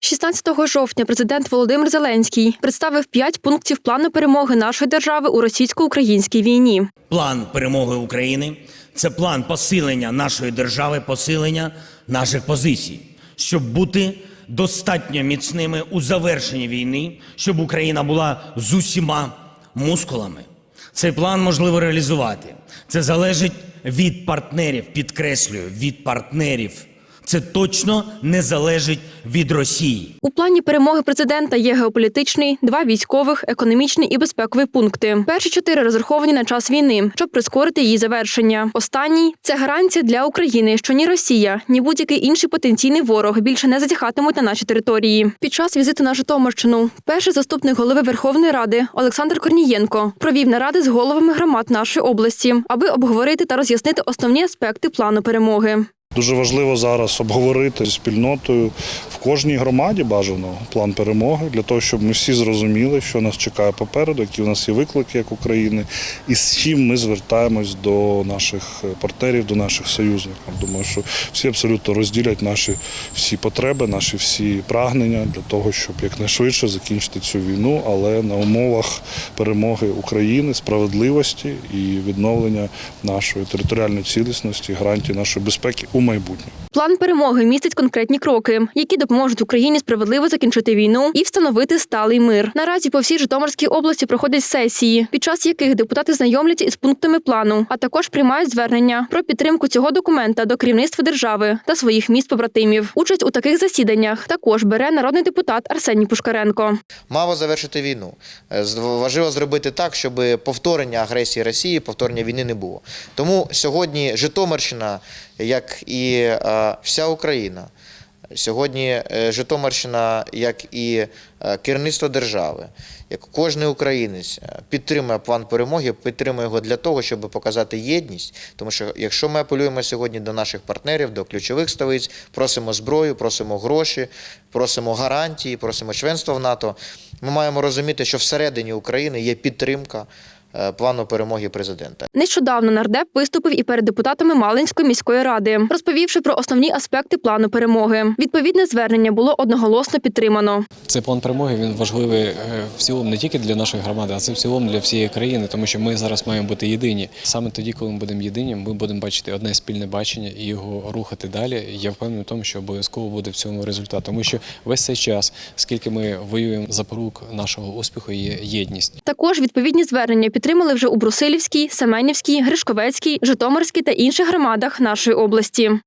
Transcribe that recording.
16 жовтня президент Володимир Зеленський представив п'ять пунктів плану перемоги нашої держави у російсько-українській війні. План перемоги України це план посилення нашої держави, посилення наших позицій, щоб бути достатньо міцними у завершенні війни, щоб Україна була з усіма мускулами. Цей план можливо реалізувати. Це залежить від партнерів, підкреслюю, від партнерів. Це точно не залежить від Росії. У плані перемоги президента є геополітичний, два військових, економічний і безпековий пункти. Перші чотири розраховані на час війни, щоб прискорити її завершення. Останній це гарантія для України, що ні Росія, ні будь-який інший потенційний ворог більше не зазіхатимуть на наші території. Під час візиту на Житомирщину перший заступник голови Верховної Ради Олександр Корнієнко провів наради з головами громад нашої області, аби обговорити та роз'яснити основні аспекти плану перемоги. Дуже важливо зараз обговорити зі спільнотою в кожній громаді бажано план перемоги для того, щоб ми всі зрозуміли, що нас чекає попереду, які в нас є виклики як України, і з чим ми звертаємось до наших партнерів, до наших союзників. Думаю, що всі абсолютно розділять наші всі потреби, наші всі прагнення для того, щоб якнайшвидше закінчити цю війну, але на умовах перемоги України, справедливості і відновлення нашої територіальної цілісності, гарантії нашої безпеки у майбутньому. План перемоги містить конкретні кроки, які допоможуть Україні справедливо закінчити війну і встановити сталий мир. Наразі по всій Житомирській області проходять сесії, під час яких депутати знайомляться із пунктами плану, а також приймають звернення про підтримку цього документа до керівництва держави та своїх міст побратимів. Участь у таких засіданнях також бере народний депутат Арсеній Пушкаренко. мало завершити війну. Е, Важливо зробити так, щоб повторення агресії Росії, повторення війни не було. Тому сьогодні Житомирщина, як і е, вся Україна, сьогодні е, Житомирщина, як і е, керівництво держави, як кожен українець підтримує план перемоги, підтримує його для того, щоб показати єдність. Тому що якщо ми апелюємо сьогодні до наших партнерів, до ключових столиць, просимо зброю, просимо гроші, просимо гарантії, просимо членство в НАТО, ми маємо розуміти, що всередині України є підтримка плану перемоги президента. Нещодавно нардеп виступив і перед депутатами Малинської міської ради, розповівши про основні аспекти плану перемоги. Відповідне звернення було одноголосно підтримано. Цей план перемоги він важливий е, в цілому не тільки для нашої громади, а це в цілому для всієї країни, тому що ми зараз маємо бути єдині. Саме тоді, коли ми будемо єдині, ми будемо бачити одне спільне бачення і його рухати далі. Я впевнений в тому, що обов'язково буде в цьому результат, тому що весь цей час, скільки ми воюємо запорук нашого успіху, є єдність. Також відповідні звернення підтримали вже у Брусилівській, Семенівській, Гришковецькій, Житомирській та інших громадах нашої області.